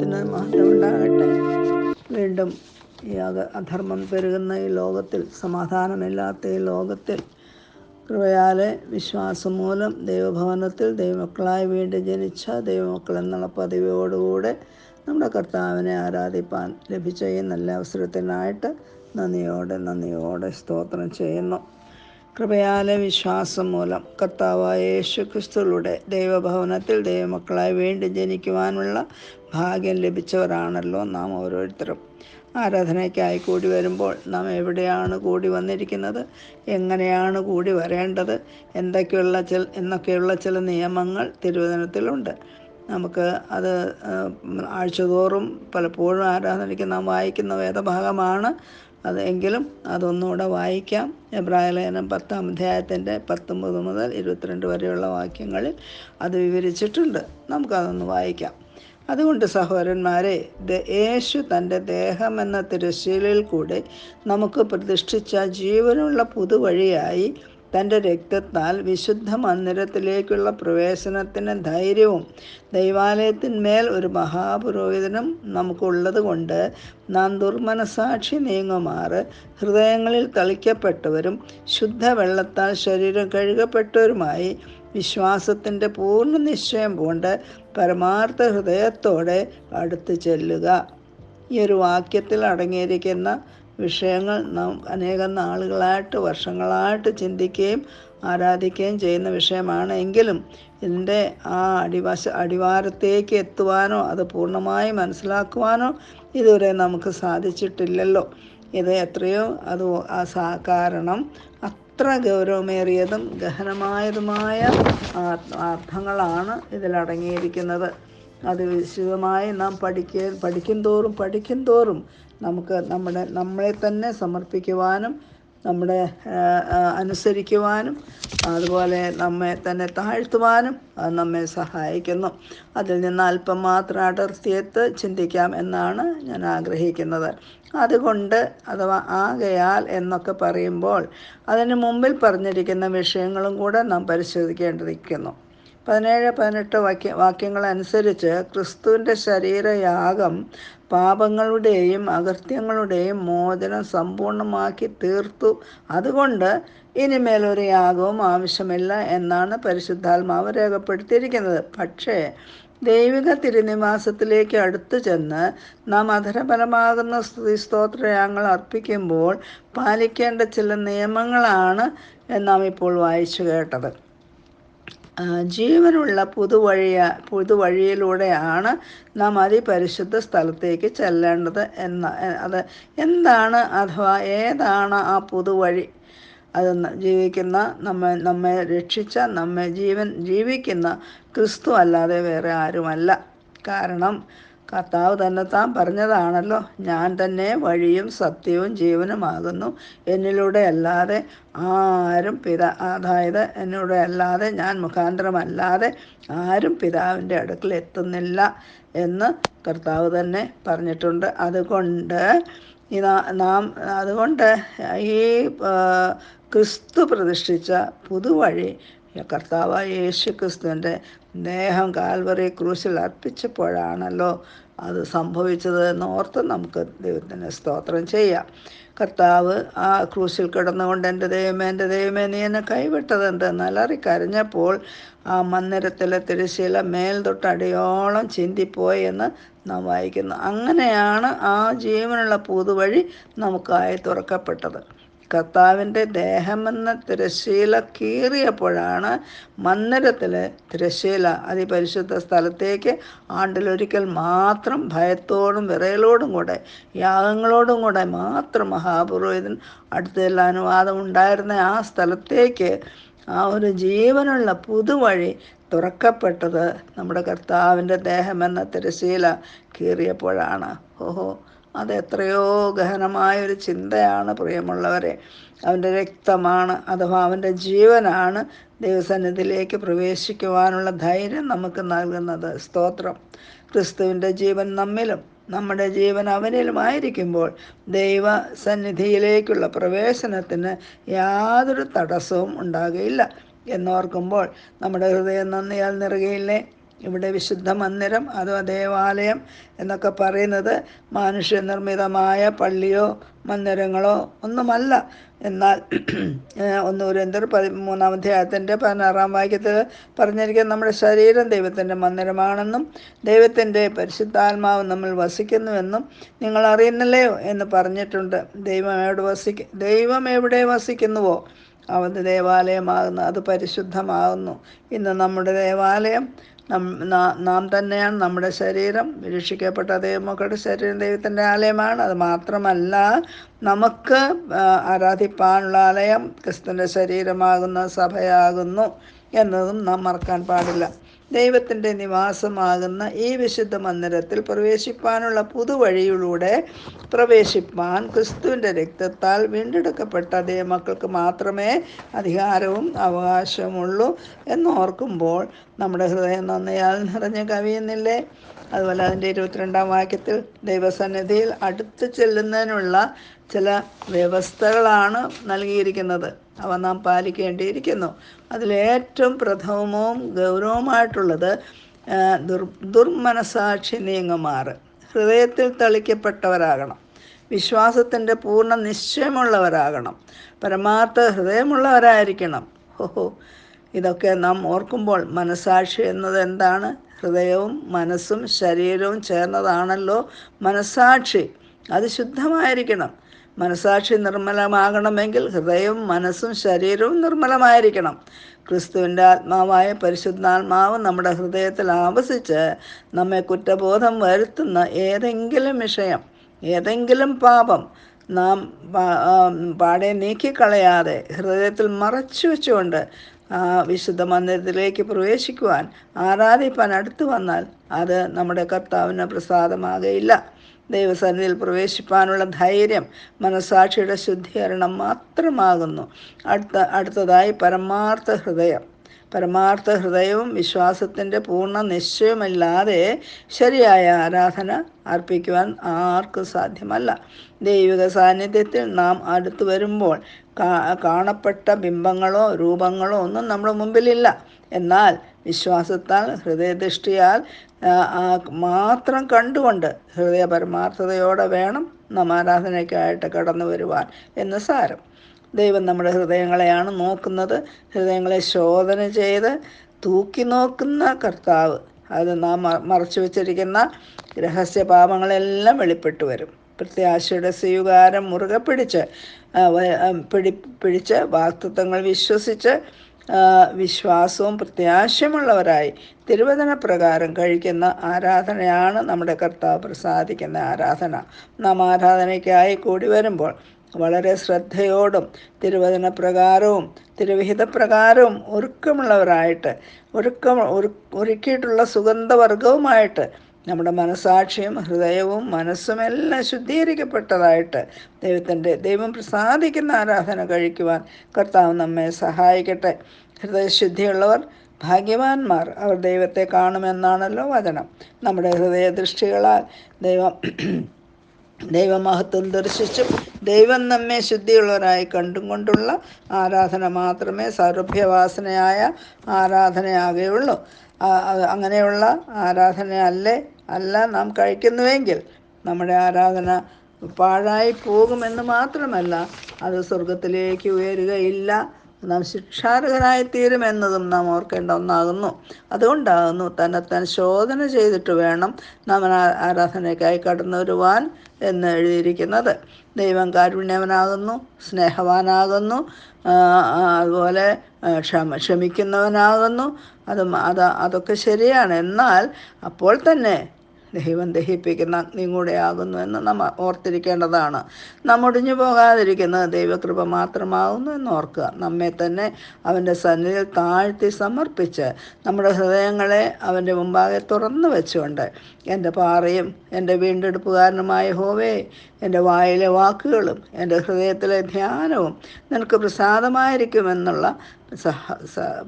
നാമത്തിന് മാറ്റമുണ്ടാകട്ടെ. വീണ്ടും ഈ അധർമ്മം പെരുകുന്ന ഈ ലോകത്തിൽ സമാധാനമില്ലാത്ത ഈ ലോകത്തിൽ കൃപയാലെ വിശ്വാസം മൂലം ദൈവഭവനത്തിൽ ദൈവമക്കളായി വീണ്ടും ജനിച്ച ദൈവമക്കൾ എന്നുള്ള പതിവോടുകൂടെ നമ്മുടെ കർത്താവിനെ ആരാധിപ്പാൻ ലഭിച്ച ഈ നല്ല അവസരത്തിനായിട്ട് നന്ദിയോടെ നന്ദിയോടെ സ്തോത്രം ചെയ്യുന്നു. കൃപയാലെ വിശ്വാസം മൂലം കർത്താവായ യേശു ക്രിസ്തുവിലൂടെ ദൈവഭവനത്തിൽ ദൈവമക്കളായി വീണ്ടും ജനിക്കുവാനുള്ള ഭാഗ്യം ലഭിച്ചവരാണല്ലോ നാം ഓരോരുത്തരും. ആരാധനയ്ക്കായി കൂടി വരുമ്പോൾ നാം എവിടെയാണ് കൂടി വന്നിരിക്കുന്നത്? എങ്ങനെയാണ് കൂടി വരേണ്ടത്? എന്തൊക്കെയുള്ള ചില എന്നൊക്കെയുള്ള ചില നിയമങ്ങൾ തിരുവചനത്തിലുണ്ട്. നമുക്ക് അത് ആഴ്ചതോറും പലപ്പോഴും ആരാധനയ്ക്ക് നാം വായിക്കുന്ന വേദഭാഗമാണ്. അത് എങ്കിലും അതൊന്നുകൂടെ വായിക്കാം. എബ്രായ ലേഖനം പത്താം അധ്യായത്തിന്റെ പത്തൊമ്പത് മുതൽ ഇരുപത്തിരണ്ട് വരെയുള്ള വാക്യങ്ങളിൽ അത് വിവരിച്ചിട്ടുണ്ട്. നമുക്കതൊന്ന് വായിക്കാം. അതുകൊണ്ട് സഹോദരന്മാരെ യേശു തന്റെ ദേഹം എന്ന തിരശ്ശീലയിൽ കൂടെ നമുക്ക് പ്രതിഷ്ഠിച്ച ജീവനുള്ള പുതുവഴിയായി തന്റെ രക്തത്താൽ വിശുദ്ധ മന്ദിരത്തിലേക്കുള്ള പ്രവേശനത്തിന് ധൈര്യവും ദൈവാലയത്തിന്മേൽ ഒരു മഹാപുരോഹിതനും നമുക്കുള്ളത് കൊണ്ട് നാം ദുർമനസാക്ഷി നീങ്ങുമാറ് ഹൃദയങ്ങളിൽ തളിക്കപ്പെട്ടവരും ശുദ്ധവെള്ളത്താൽ ശരീരം കഴുകപ്പെട്ടവരുമായി വിശ്വാസത്തിന്റെ പൂർണ നിശ്ചയം പൂണ്ട് പരമാർത്ഥ ഹൃദയത്തോടെ അടുത്തു ചെല്ലുക. ഈ ഒരു വാക്യത്തിൽ അടങ്ങിയിരിക്കുന്ന വിഷയങ്ങൾ നാം അനേകം നാളുകളായിട്ട് വർഷങ്ങളായിട്ട് ചിന്തിക്കുകയും ആരാധിക്കുകയും ചെയ്യുന്ന വിഷയമാണ്. എങ്കിലും ഇതിന്റെ ആ അടിവശ അടിവാരത്തേക്ക് എത്തുവാനോ അത് പൂർണമായി മനസ്സിലാക്കുവാനോ ഇതുവരെ നമുക്ക് സാധിച്ചിട്ടില്ലല്ലോ. ഇത് എത്രയോ അത് ആ കാരണം അത്ര ഗൗരവമേറിയതും ഗഹനമായതുമായ അർത്ഥങ്ങളാണ് ഇതിലടങ്ങിയിരിക്കുന്നത് അത് വിശദമായി നാം പഠിക്കുക പഠിക്കും തോറും പഠിക്കും തോറും നമുക്ക് നമ്മുടെ നമ്മളെ തന്നെ സമർപ്പിക്കുവാനും നമ്മുടെ അനുസരിക്കുവാനും അതുപോലെ നമ്മെ തന്നെ താഴ്ത്തുവാനും അത് നമ്മെ സഹായിക്കുന്നു. അതിൽ നിന്ന് അല്പം മാത്രം അടർത്തിയെത്ത് ചിന്തിക്കാം എന്നാണ് ഞാൻ ആഗ്രഹിക്കുന്നത്. അതുകൊണ്ട് അഥവാ ആകയാൽ എന്നൊക്കെ പറയുമ്പോൾ അതിന് മുമ്പിൽ പറഞ്ഞിരിക്കുന്ന വിഷയങ്ങളും കൂടെ നാം പരിശോധിക്കേണ്ടിയിരിക്കുന്നു. പതിനേഴ് പതിനെട്ട് വാക്യ വാക്യങ്ങളനുസരിച്ച് ക്രിസ്തുവിന്റെ ശരീരയാഗം പാപങ്ങളുടെയും അകൃത്യങ്ങളുടെയും മോചനം സമ്പൂർണമാക്കി തീർത്തു. അതുകൊണ്ട് ഇനിമേൽ ഒരു യാഗവും ആവശ്യമില്ല എന്നാണ് പരിശുദ്ധാത്മാവ് രേഖപ്പെടുത്തിയിരിക്കുന്നത്. പക്ഷേ ദൈവിക തിരുനിവാസത്തിലേക്ക് അടുത്തു ചെന്ന് നാം അധരഫലമാകുന്ന സ്തുതി സ്തോത്രയാഗങ്ങൾ അർപ്പിക്കുമ്പോൾ പാലിക്കേണ്ട ചില നിയമങ്ങളാണ് നാം ഇപ്പോൾ വായിച്ചു കേട്ടത്. ജീവനുള്ള പുതുവഴിയ പുതുവഴിയിലൂടെയാണ് നാം അതിപരിശുദ്ധ സ്ഥലത്തേക്ക് ചെല്ലേണ്ടത് എന്ന അത് എന്താണ് അഥവാ ഏതാണ് ആ പുതുവഴി? അത് ജീവിക്കുന്ന നമ്മെ നമ്മെ രക്ഷിച്ച നമ്മെ ജീവൻ ജീവിക്കുന്ന ക്രിസ്തു അല്ലാതെ വേറെ ആരുമല്ല. കാരണം കർത്താവ് തന്നെ താൻ പറഞ്ഞതാണല്ലോ. ഞാൻ തന്നെ വഴിയും സത്യവും ജീവനുമാകുന്നു. എന്നിലൂടെ അല്ലാതെ ആരും പിതാ അതായത് എന്നിലൂടെ അല്ലാതെ ഞാൻ മുഖാന്തരമല്ലാതെ ആരും പിതാവിന്റെ അടുക്കൽ എത്തുന്നില്ല എന്ന് കർത്താവ് തന്നെ പറഞ്ഞിട്ടുണ്ട്. അതുകൊണ്ട് നാം അതുകൊണ്ട് ഈ ക്രിസ്തു പ്രതിഷ്ഠിച്ച പുതുവഴി കർത്താവായ യേശു ക്രിസ്തുവിന്റെ ദേഹം കാൽവറി ക്രൂശിൽ അർപ്പിച്ചപ്പോഴാണല്ലോ അത് സംഭവിച്ചത് എന്നോർത്ത് നമുക്ക് ദൈവത്തിന് സ്തോത്രം ചെയ്യാം. കർത്താവ് ആ ക്രൂശിൽ കിടന്നുകൊണ്ട് എന്റെ ദൈവമേ എന്റെ ദൈവമേ നീ എന്നെ കൈവിട്ടത് എന്തെന്ന് അലറി കരഞ്ഞപ്പോൾ ആ മന്ദിരത്തിലെ തിരശ്ശീല മേൽ തൊട്ടടിയോളം ചിന്തിപ്പോയി എന്ന് നാം വായിക്കുന്നു. അങ്ങനെയാണ് ആ ജീവനുള്ള പുതുവഴി നമുക്കായി തുറക്കപ്പെട്ടത്. കർത്താവിന്റെ ദേഹമെന്ന തിരശ്ശീല കീറിയപ്പോഴാണ് മന്ദിരത്തിലെ തിരശ്ശീല അതിപരിശുദ്ധ സ്ഥലത്തേക്ക് ആണ്ടിലൊരിക്കൽ മാത്രം ഭയത്തോടും വിറയലോടും കൂടെ യാഗങ്ങളോടും കൂടെ മാത്രം മഹാപുരോഹിതൻ അടുത്തുള്ള അനുവാദം ഉണ്ടായിരുന്ന ആ സ്ഥലത്തേക്ക് ആ ഒരു ജീവനുള്ള പുതുവഴി തുറക്കപ്പെട്ടത് നമ്മുടെ കർത്താവിന്റെ ദേഹമെന്ന തിരശ്ശീല കീറിയപ്പോഴാണ്. ഓഹോ അത് എത്രയോ ഗഹനമായൊരു ചിന്തയാണ് പ്രിയമുള്ളവരെ. അവന്റെ രക്തമാണ് അഥവാ അവന്റെ ജീവനാണ് ദൈവസന്നിധിയിലേക്ക് പ്രവേശിക്കുവാനുള്ള ധൈര്യം നമുക്ക് നൽകുന്നത്. സ്തോത്രം. ക്രിസ്തുവിന്റെ ജീവൻ നമ്മിലും നമ്മുടെ ജീവൻ അവനിലുമായിരിക്കുമ്പോൾ ദൈവ സന്നിധിയിലേക്കുള്ള പ്രവേശനത്തിന് യാതൊരു തടസ്സവും ഉണ്ടാകുകയില്ല എന്നോർക്കുമ്പോൾ നമ്മുടെ ഹൃദയം നന്ദിയാൽ നിറയുകയില്ലേ? ഇവിടെ വിശുദ്ധ മന്ദിരം അഥവാ ദേവാലയം എന്നൊക്കെ പറയുന്നത് മനുഷ്യനിർമ്മിതമായ പള്ളിയോ മന്ദിരങ്ങളോ ഒന്നുമല്ല. എന്നാൽ ഏഹ്, ഒന്ന് ഉരന്തർ പതിമൂന്നാം അധ്യായത്തിന്റെ പതിനാറാം വാക്യത്തിൽ പറഞ്ഞിരിക്കുന്നത് നമ്മുടെ ശരീരം ദൈവത്തിന്റെ മന്ദിരമാണെന്നും ദൈവത്തിന്റെ പരിശുദ്ധാത്മാവ് നമ്മൾ വസിക്കുന്നുവെന്നും നിങ്ങൾ അറിയുന്നില്ലയോ എന്ന് പറഞ്ഞിട്ടുണ്ട്. ദൈവം എവിടെ വസിക്ക ദൈവം എവിടെ വസിക്കുന്നുവോ അവന്റെ ദേവാലയമാകുന്നു അത് പരിശുദ്ധമാകുന്നു. ഇന്ന് നമ്മുടെ ദേവാലയം നം തന്നെയാണ് നമ്മുടെ ശരീരം. രക്ഷിക്കപ്പെട്ട ദൈവമക്കളുടെ ശരീരം ദൈവത്തിന്റെ ആലയമാണ്. അത് മാത്രമല്ല നമുക്ക് ആരാധിപ്പാനുള്ള ആലയം ക്രിസ്തുവിന്റെ ശരീരമാകുന്ന സഭയാകുന്നു എന്നതും നാം മറക്കാൻ പാടില്ല. ദൈവത്തിന്റെ നിവാസമാകുന്ന ഈ വിശുദ്ധ മന്ദിരത്തിൽ പ്രവേശിപ്പാനുള്ള പുതുവഴിയിലൂടെ പ്രവേശിപ്പാൻ ക്രിസ്തുവിന്റെ രക്തത്താൽ വീണ്ടെടുക്കപ്പെട്ട ദൈവമക്കൾക്ക് മാത്രമേ അധികാരവും അവകാശമുള്ളൂ എന്നോർക്കുമ്പോൾ നമ്മുടെ ഹൃദയം നന്ദിയാൽ നിറഞ്ഞ് കവിയുന്നില്ലേ? അതുപോലെ അതിന്റെ ഇരുപത്തിരണ്ടാം വാക്യത്തിൽ ദൈവസന്നിധിയിൽ അടുത്ത് ചെല്ലുന്നതിനുള്ള ചില വ്യവസ്ഥകളാണ് നൽകിയിരിക്കുന്നത്. അവ നാം പാലിക്കേണ്ടിയിരിക്കുന്നു. അതിലേറ്റവും പ്രഥമവും ഗൗരവമായിട്ടുള്ളത് ദുർ ദുർമനസാക്ഷി നീങ്ങുമാറ്. ഹൃദയത്തിൽ തളിക്കപ്പെട്ടവരാകണം. വിശ്വാസത്തിന്റെ പൂർണ നിശ്ചയമുള്ളവരാകണം. പരമാർത്ഥ ഹൃദയമുള്ളവരായിരിക്കണം. ഓഹോ ഇതൊക്കെ നാം ഓർക്കുമ്പോൾ മനസാക്ഷി എന്നത് എന്താണ്? ഹൃദയവും മനസ്സും ശരീരവും ചേർന്നതാണല്ലോ മനസാക്ഷി. അത് ശുദ്ധമായിരിക്കണം. മനസാക്ഷി നിർമ്മലമാകണമെങ്കിൽ ഹൃദയവും മനസ്സും ശരീരവും നിർമ്മലമായിരിക്കണം. ക്രിസ്തുവിന്റെ ആത്മാവായ പരിശുദ്ധാത്മാവ് നമ്മുടെ ഹൃദയത്തിൽ ആവസിച്ച് നമ്മെ കുറ്റബോധം വരുത്തുന്ന ഏതെങ്കിലും വിഷയം ഏതെങ്കിലും പാപം നാം പാടെ നീക്കിക്കളയാതെ ഹൃദയത്തിൽ മറച്ചു വെച്ചുകൊണ്ട് ആ വിശുദ്ധ മന്ദിരത്തിലേക്ക് പ്രവേശിക്കുവാൻ ആരാധിപ്പാൻ അടുത്തു വന്നാൽ അത് നമ്മുടെ കർത്താവിന് പ്രസാദമാകയില്ല. ദൈവസന്നിധിയിൽ പ്രവേശിപ്പാനുള്ള ധൈര്യം മനസാക്ഷിയുടെ ശുദ്ധീകരണം മാത്രമാകുന്നു. അടുത്ത അടുത്തതായി പരമാർത്ഥ ഹൃദയം. പരമാർത്ഥ ഹൃദയവും വിശ്വാസത്തിന്റെ പൂർണ നിശ്ചയമല്ലാതെ ശരിയായ ആരാധന അർപ്പിക്കുവാൻ ആർക്കും സാധ്യമല്ല. ദൈവിക സാന്നിധ്യത്തിൽ നാം അടുത്തു വരുമ്പോൾ കാണപ്പെട്ട ബിംബങ്ങളോ രൂപങ്ങളോ ഒന്നും നമ്മുടെ മുമ്പിലില്ല. എന്നാൽ വിശ്വാസത്താൽ ഹൃദയദൃഷ്ടിയാൽ മാത്രം കണ്ടുകൊണ്ട് ഹൃദയ പരമാർത്ഥതയോടെ വേണം നാം ആരാധനയ്ക്കായിട്ട് കടന്നു വരുവാൻ എന്ന് സാരം. ദൈവം നമ്മുടെ ഹൃദയങ്ങളെയാണ് നോക്കുന്നത്. ഹൃദയങ്ങളെ ശോധന ചെയ്ത് തൂക്കി നോക്കുന്ന കർത്താവ്. അത് നാം മറച്ചു വച്ചിരിക്കുന്ന രഹസ്യ പാപങ്ങളെല്ലാം വെളിപ്പെട്ടു വരും. പ്രത്യാശയുടെ സ്വീകാരം മുറുകെ പിടിച്ച് പിടി പിടിച്ച് വാക്തത്വങ്ങൾ വിശ്വസിച്ച് വിശ്വാസവും പ്രത്യാശയുമുള്ളവരായി തിരുവചന പ്രകാരം കഴിക്കുന്ന ആരാധനയാണ് നമ്മുടെ കർത്താവ് പ്രസാദിക്കുന്ന ആരാധന. നാം ആരാധനയ്ക്കായി കൂടി വരുമ്പോൾ വളരെ ശ്രദ്ധയോടും തിരുവചന പ്രകാരവും തിരുവിഹിത പ്രകാരവും ഒരുക്കമുള്ളവരായിട്ട് ഒരുക്കം ഒരു ഒരുക്കിയിട്ടുള്ള സുഗന്ധവർഗവുമായിട്ട് നമ്മുടെ മനസാക്ഷിയും ഹൃദയവും മനസ്സും എല്ലാം ശുദ്ധീകരിക്കപ്പെട്ടതായിട്ട് ദൈവത്തിന്റെ ദൈവം പ്രസാദിക്കുന്ന ആരാധന കഴിക്കുവാൻ കർത്താവ് നമ്മെ സഹായിക്കട്ടെ. ഹൃദയശുദ്ധിയുള്ളവർ ഭാഗ്യവാന്മാർ അവർ ദൈവത്തെ കാണുമെന്നാണല്ലോ വചനം. നമ്മുടെ ഹൃദയദൃഷ്ടികളാൽ ദൈവം ദൈവമഹത്വം ദർശിച്ചും ദൈവം നമ്മെ ശുദ്ധിയുള്ളവരായി കണ്ടും കൊണ്ടുള്ള ആരാധന മാത്രമേ സൗരഭ്യവാസനയായ ആരാധനയാകുകയുള്ളൂ. അങ്ങനെയുള്ള ആരാധന അല്ലേ? നാം കഴിക്കുന്നുവെങ്കിൽ നമ്മുടെ ആരാധന പാഴായി പോകുമെന്ന് മാത്രമല്ല അത് സ്വർഗത്തിലേക്ക് ഉയരുകയില്ല. നാം ശിക്ഷാർഹരായി തീരുമെന്നതും നാം ഓർക്കേണ്ട ഒന്നാകുന്നു. അതുകൊണ്ടാകുന്നു തന്നെത്താൻ ശോധന ചെയ്തിട്ട് വേണം നാം ആരാധനയ്ക്കായി കടന്നു വരുവാൻ എന്ന് എഴുതിയിരിക്കുന്നത്. ദൈവം കാരുണ്യവനാകുന്നു സ്നേഹവാനാകുന്നു അതുപോലെ ക്ഷമ ക്ഷമിക്കുന്നവനാകുന്നു. അതും അത് അതൊക്കെ ശരിയാണ്. എന്നാൽ അപ്പോൾ തന്നെ ദൈവം ദഹിപ്പിക്കുന്ന അഗ്നിയും കൂടെ ആകുന്നു എന്ന് നമ്മ ഓർത്തിരിക്കേണ്ടതാണ്. നാം ഒടിഞ്ഞു പോകാതിരിക്കുന്നത് ദൈവകൃപ മാത്രമാകുന്നു എന്ന് ഓർക്കുക. നമ്മെ തന്നെ അവന്റെ സന്നിധിയിൽ താഴ്ത്തി സമർപ്പിച്ച് നമ്മുടെ ഹൃദയങ്ങളെ അവന്റെ മുമ്പാകെ തുറന്നു വെച്ചുകൊണ്ട് എന്റെ പാറയും എന്റെ വീണ്ടെടുപ്പുകാരനുമായ ഹോവേ എന്റെ വായിലെ വാക്കുകളും എന്റെ ഹൃദയത്തിലെ ധ്യാനവും നിനക്ക് പ്രസാദമായിരിക്കുമെന്നുള്ള സഹ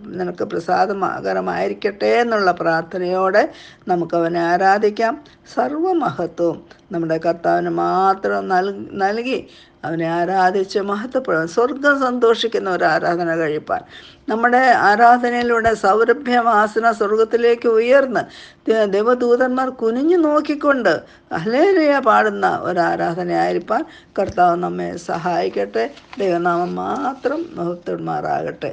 നിനക്ക് പ്രസാദമാകരമായിരിക്കട്ടെ എന്നുള്ള പ്രാർത്ഥനയോടെ നമുക്കവനെ ആരാധിക്കാം. സർവമഹത്വവും നമ്മുടെ കർത്താവിന് മാത്രം നൽ നൽകി അവനെ ആരാധിച്ച് മഹത്വപ്പെടും സ്വർഗം സന്തോഷിക്കുന്ന ഒരു ആരാധന കഴിപ്പാൻ. നമ്മുടെ ആരാധനയിലൂടെ സൗരഭ്യമാസന സ്വർഗത്തിലേക്ക് ഉയർന്ന് ദേവദൂതന്മാർ കുനിഞ്ഞു നോക്കിക്കൊണ്ട് അലേലയ പാടുന്ന ഒരു ആരാധനയായിരിക്കാൻ കർത്താവ് നമ്മെ സഹായിക്കട്ടെ. ദൈവനാമം മാത്രം മഹത്വന്മാരാകട്ടെ.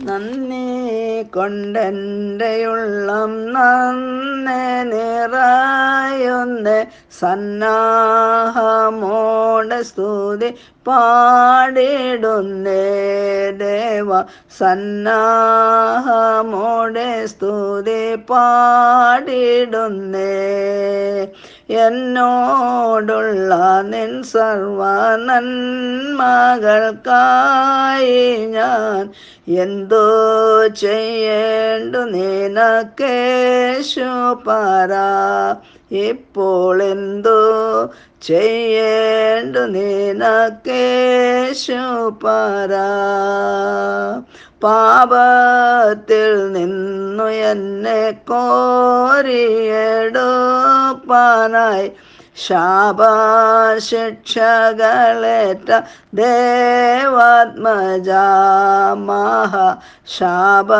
നന്ദി കൊണ്ടെന്റെയുള്ളം നന്നെ നിറയുന്ന. സന്നാഹമോടെ സ്തുതി. പാടിടുന്നേ ദേവ സന്നാഹമോടെ സ്തുതി പാടിടുന്നേ. എന്നോടുള്ള നിൻ സർവ നന്മകൾക്കായി ഞാൻ എന്തോ ചെയ്യേണ്ടു നിനക്കേശു പറ. ഇപ്പോൾ എന്തോ ചെയ്യേണ്ടു നിനക്കേശു പറ പാപത്തിൽ നിന്നു എന്നെ കോരിയെടുപ്പാനായി. ശാപശിക്ഷകളേറ്റ ദേവാത്മജാമഹ ശാപാശിക്ഷകളേറ്റ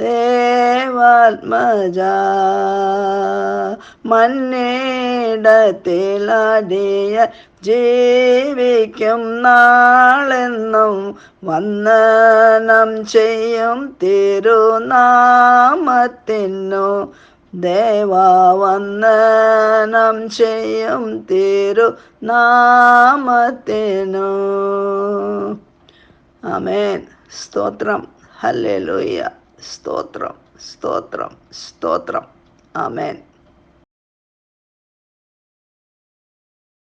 ദേവാത്മജ മന്നിടത്തിലടിയ ജീവിക്കും നാളെന്നും വന്ദനം ചെയ്യും തിരുനാമത്തിനു. ദേവാവന്ദനം ചെയ്യും തിരുനാമത്തിനു ആമേൻ സ്തോത്രം ഹല്ലേലൂയ സ്തോത്രം സ്തോത്രം സ്തോത്രം ആമേൻ